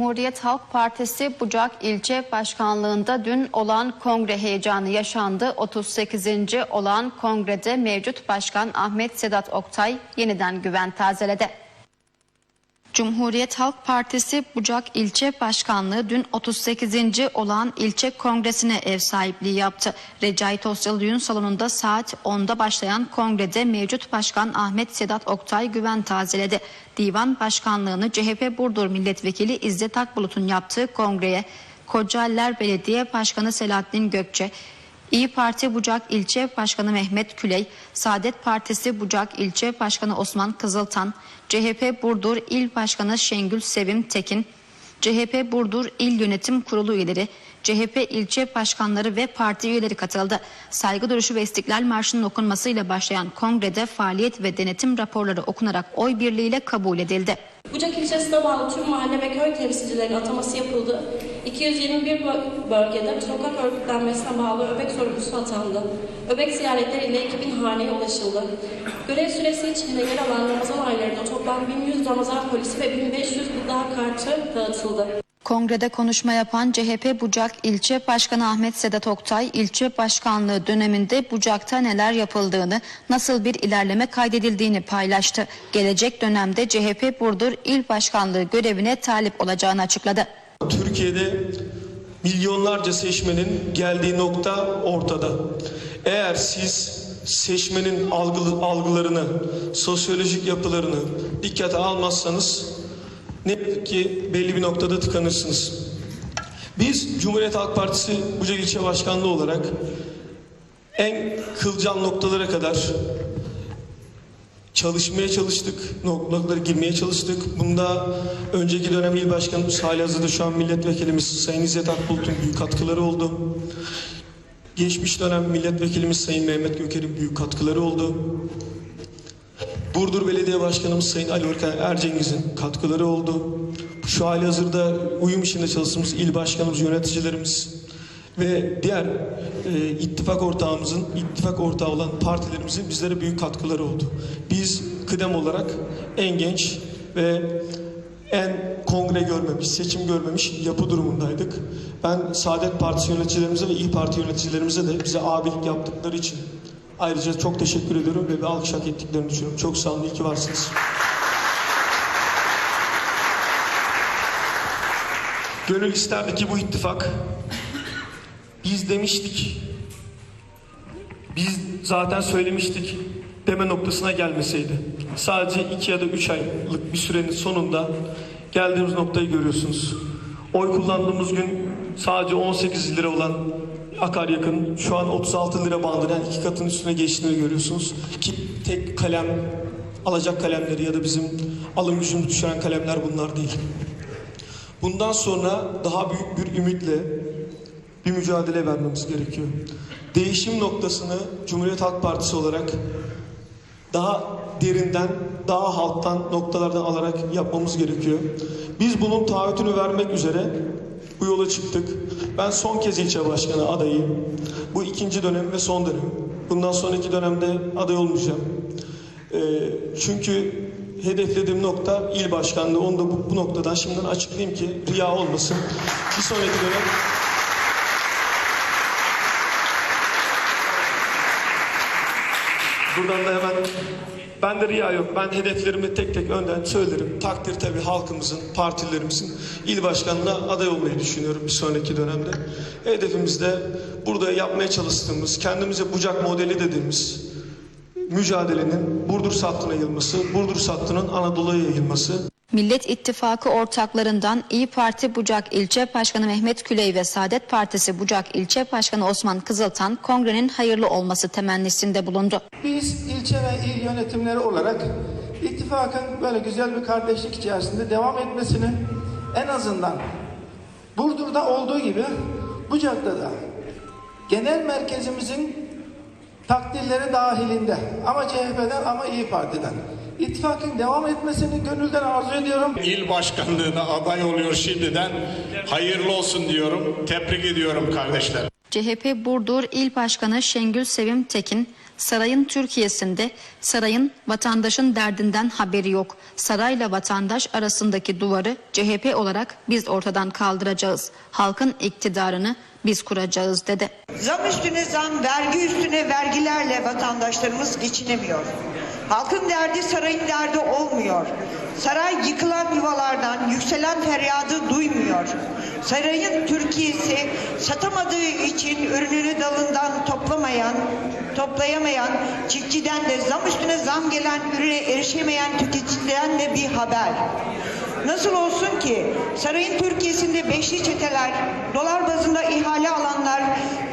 Cumhuriyet Halk Partisi Bucak İlçe Başkanlığı'nda dün olan kongre heyecanı yaşandı. 38. olan kongrede mevcut başkan Ahmet Sedat Oktay yeniden güven tazeledi. Cumhuriyet Halk Partisi Bucak İlçe Başkanlığı dün 38. olan ilçe kongresine ev sahipliği yaptı. Recai Tosyalı Düğün Salonu'nda saat 10'da başlayan kongrede mevcut başkan Ahmet Sedat Oktay güven tazeledi. Divan başkanlığını CHP Burdur Milletvekili İzzet Akbulut'un yaptığı kongreye Kocaeliler Belediye Başkanı Selahattin Gökçe, İyi Parti Bucak İlçe Başkanı Mehmet Küley, Saadet Partisi Bucak İlçe Başkanı Osman Kızıltan, CHP Burdur İl Başkanı Şengül Sevim Tekin, CHP Burdur İl Yönetim Kurulu üyeleri, CHP ilçe başkanları ve parti üyeleri katıldı. Saygı duruşu ve İstiklal Marşı'nın okunmasıyla başlayan kongrede faaliyet ve denetim raporları okunarak oy birliğiyle kabul edildi. Bucak ilçesine bağlı tüm mahalle ve köy temsilcilerinin ataması yapıldı. 221 bö- bölgede sokak örgütlenmesine bağlı öbek sorumlusu atandı. Öbek ziyaretler ile 2000 haneye ulaşıldı. Görev süresi içinde yer alan Ramazan aylarında toplam 1100 Ramazan polisi ve 1500 gıda kartı dağıtıldı. Kongrede konuşma yapan CHP Bucak İlçe Başkanı Ahmet Sedat Oktay, ilçe başkanlığı döneminde Bucak'ta neler yapıldığını, nasıl bir ilerleme kaydedildiğini paylaştı. Gelecek dönemde CHP Burdur İl Başkanlığı görevine talip olacağını açıkladı. Türkiye'de milyonlarca seçmenin geldiği nokta ortada. Eğer siz seçmenin algılı, algılarını, sosyolojik yapılarını dikkate almazsanız ne ki belli bir noktada tıkanırsınız. Biz Cumhuriyet Halk Partisi Bucak İlçe Başkanlığı olarak en kılcal noktalara kadar çalışmaya çalıştık, noktalara girmeye çalıştık. Bunda önceki dönem il başkanımız halihazırda şu an milletvekilimiz Sayın İzzet Akbulut'un büyük katkıları oldu. Geçmiş dönem milletvekilimiz Sayın Mehmet Göker'in büyük katkıları oldu. Burdur Belediye Başkanımız Sayın Ali Orkan Ercengiz'in katkıları oldu. Şu hali hazırda uyum içinde çalıştığımız il başkanımız, yöneticilerimiz ve diğer e, ittifak ortağımızın, ittifak ortağı olan partilerimizin bizlere büyük katkıları oldu. Biz kıdem olarak en genç ve en kongre görmemiş, seçim görmemiş yapı durumundaydık. Ben Saadet Partisi yöneticilerimize ve İyi Parti yöneticilerimize de bize abilik yaptıkları için ayrıca çok teşekkür ediyorum ve bir alkış hak ettiklerini düşünüyorum. Çok sağ olun, iyi ki varsınız. Gönül isterdi ki bu ittifak biz demiştik. Biz zaten söylemiştik deme noktasına gelmeseydi. Sadece iki ya da üç aylık bir sürenin sonunda geldiğimiz noktayı görüyorsunuz. Oy kullandığımız gün sadece 18 lira olan akaryakın şu an 36 lira bandına yani iki katın üstüne geçtiğini görüyorsunuz. Ki tek kalem alacak kalemleri ya da bizim alım gücünü düşüren kalemler bunlar değil. Bundan sonra daha büyük bir ümitle bir mücadele vermemiz gerekiyor. Değişim noktasını Cumhuriyet Halk Partisi olarak daha derinden, daha halktan noktalardan alarak yapmamız gerekiyor. Biz bunun taahhütünü vermek üzere bu yola çıktık. Ben son kez ilçe başkanı adayım. Bu ikinci dönem ve son dönem. Bundan sonraki dönemde aday olmayacağım. Ee, çünkü hedeflediğim nokta il başkanlığı. Onu da bu, bu noktadan şimdiden açıklayayım ki riya olmasın. Bir sonraki dönem Buradan da hemen ben de riya yok. Ben hedeflerimi tek tek önden söylerim. Takdir tabii halkımızın, partilerimizin il başkanına aday olmayı düşünüyorum bir sonraki dönemde. Hedefimiz de burada yapmaya çalıştığımız, kendimize bucak modeli dediğimiz mücadelenin Burdur Sattı'na yayılması, Burdur Sattı'nın Anadolu'ya yayılması. Millet İttifakı ortaklarından İyi Parti Bucak İlçe Başkanı Mehmet Küley ve Saadet Partisi Bucak İlçe Başkanı Osman Kızıltan kongrenin hayırlı olması temennisinde bulundu. Biz ilçe ve il yönetimleri olarak ittifakın böyle güzel bir kardeşlik içerisinde devam etmesini en azından Burdur'da olduğu gibi Bucak'ta da genel merkezimizin takdirleri dahilinde ama CHP'den ama İyi Parti'den ittifakın devam etmesini gönülden arzu ediyorum. İl başkanlığına aday oluyor şimdiden. Hayırlı olsun diyorum. Tebrik ediyorum kardeşler. CHP Burdur İl Başkanı Şengül Sevim Tekin, Sarayın Türkiye'sinde sarayın vatandaşın derdinden haberi yok. Sarayla vatandaş arasındaki duvarı CHP olarak biz ortadan kaldıracağız. Halkın iktidarını biz kuracağız dedi. Zam üstüne zam, vergi üstüne vergilerle vatandaşlarımız geçinemiyor. Halkın derdi sarayın derdi olmuyor. Saray yıkılan yuvalardan yükselen feryadı duymuyor. Sarayın Türkiye'si satamadığı için ürününü dalından toplamayan, toplayamayan çiftçiden de zam üstüne zam gelen ürüne erişemeyen tüketiciden de bir haber. Nasıl olsun ki sarayın Türkiye'sinde beşli çeteler, dolar bazında ihale alanlar,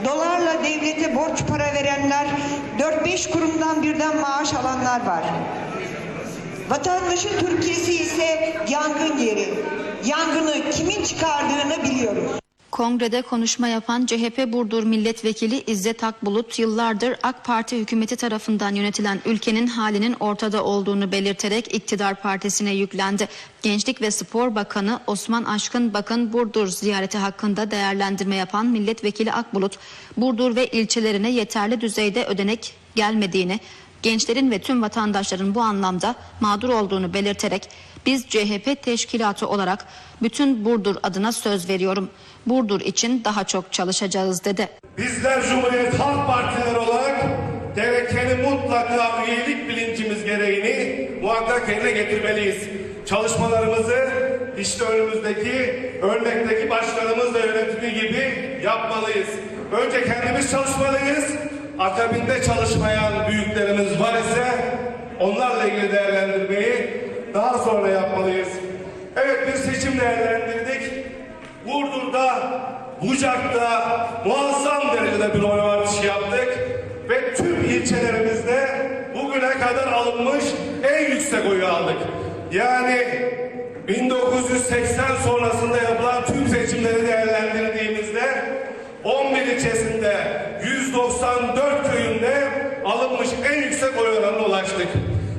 dolarla devlete borç para verenler, 4-5 kurumdan birden maaş alanlar var. Vatandaşın Türkiye'si ise yangın yeri. Yangını kimin çıkardığını biliyoruz. Kongrede konuşma yapan CHP Burdur Milletvekili İzzet Akbulut yıllardır AK Parti hükümeti tarafından yönetilen ülkenin halinin ortada olduğunu belirterek iktidar partisine yüklendi. Gençlik ve Spor Bakanı Osman Aşkın Bakın Burdur ziyareti hakkında değerlendirme yapan Milletvekili Akbulut, Burdur ve ilçelerine yeterli düzeyde ödenek gelmediğini, gençlerin ve tüm vatandaşların bu anlamda mağdur olduğunu belirterek biz CHP teşkilatı olarak bütün Burdur adına söz veriyorum. Burdur için daha çok çalışacağız dedi. Bizler Cumhuriyet Halk Partileri olarak gerekeni mutlaka üyelik bilincimiz gereğini muhakkak yerine getirmeliyiz. Çalışmalarımızı işte önümüzdeki örnekteki başkanımızla yönetimi gibi yapmalıyız. Önce kendimiz çalışmalıyız. Akabinde çalışmayan büyüklerimiz var ise onlarla ilgili değerlendirmeyi daha sonra yapmalıyız. Evet bir seçim değerlendirdik. Burdur'da, Bucak'ta muazzam derecede bir oy artışı yaptık. Ve tüm ilçelerimizde bugüne kadar alınmış en yüksek oyu aldık. Yani 1980 sonrasında yapılan tüm seçimleri değerlendirdiğimizde 194 köyünde alınmış en yüksek oy oranına ulaştık.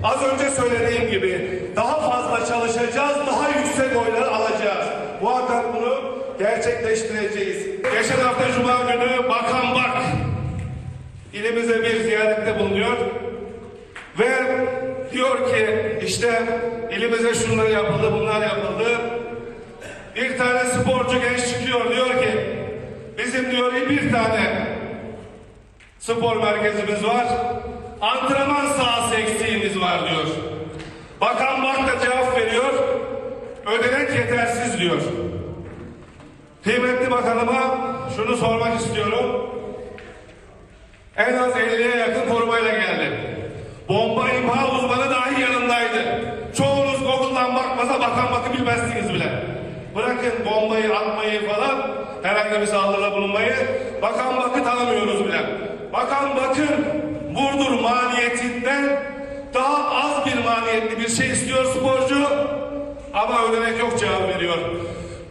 Az önce söylediğim gibi daha fazla çalışacağız, daha yüksek oyları alacağız. Muhakkak bunu gerçekleştireceğiz. Geçen hafta Cuma günü Bakan Bak ilimize bir ziyarette bulunuyor. Ve diyor ki işte ilimize şunlar yapıldı, bunlar yapıldı. Bir tane sporcu genç çıkıyor diyor ki bizim diyor bir tane spor merkezimiz var. Antrenman sahası eksiğimiz var diyor. Bakan Bak da cevap veriyor. Ödenek yetersiz diyor. Kıymetli bakanıma şunu sormak istiyorum. En az 50'ye yakın korumayla geldi. Bomba imha uzmanı dahi yanındaydı. Çoğunuz Google'dan bakmasa bakan bakı bilmezsiniz bile. Bırakın bombayı atmayı falan, herhangi bir saldırıda bulunmayı. Bakan bakı tanımıyoruz bile. Bakan bakın Burdur maliyetinden daha az bir maliyetli bir şey istiyor sporcu. Ama ödenek yok cevap veriyor.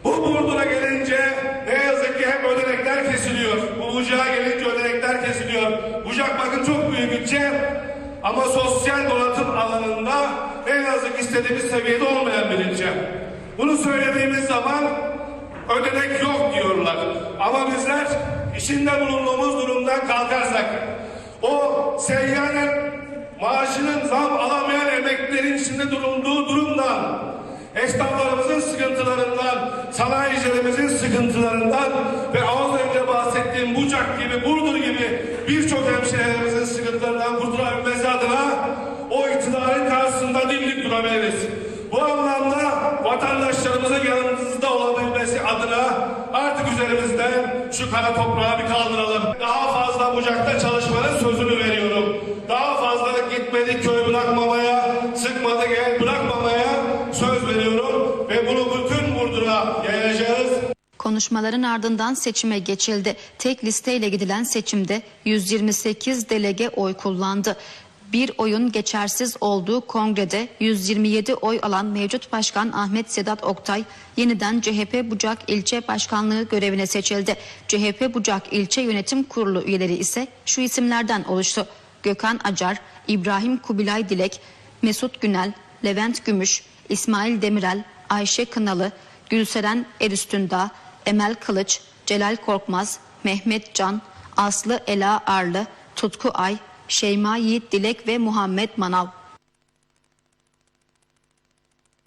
Bu Burdur'a gelince ne yazık ki hep ödenekler kesiliyor. Bu Bucak'a gelince ödenekler kesiliyor. Bucak bakın çok büyük bütçe ama sosyal donatım alanında ne yazık ki istediğimiz seviyede olmayan bir ilçe. Bunu söylediğimiz zaman ödenek yok diyorlar. Ama bizler içinde bulunduğumuz durumdan kalkarsak o seyyanen maaşının zam alamayan emeklilerin içinde bulunduğu durumdan esnaflarımızın sıkıntılarından, sanayicilerimizin sıkıntılarından ve az önce bahsettiğim Bucak gibi, Burdur gibi birçok hemşehrilerimizin sıkıntılarından kurtulabilmesi adına o iktidarın karşısında dimdik durabiliriz. Bu anlamda vatandaşlarımızın yanımızda olabilmesi adına üzerimizden şu kara toprağı bir kaldıralım. Daha fazla Bucak'ta çalışmanın sözünü veriyorum. Daha fazla gitmedik köy bırakmamaya, sıkmadık el bırakmamaya söz veriyorum ve bunu bütün Burdur'a yayacağız. Konuşmaların ardından seçime geçildi. Tek listeyle gidilen seçimde 128 delege oy kullandı. Bir oyun geçersiz olduğu kongrede 127 oy alan mevcut başkan Ahmet Sedat Oktay yeniden CHP Bucak İlçe Başkanlığı görevine seçildi. CHP Bucak İlçe Yönetim Kurulu üyeleri ise şu isimlerden oluştu. Gökhan Acar, İbrahim Kubilay Dilek, Mesut Günel, Levent Gümüş, İsmail Demirel, Ayşe Kınalı, Gülseren Erüstündağ, Emel Kılıç, Celal Korkmaz, Mehmet Can, Aslı Ela Arlı, Tutku Ay, Şeyma Yiğit Dilek ve Muhammed Manav.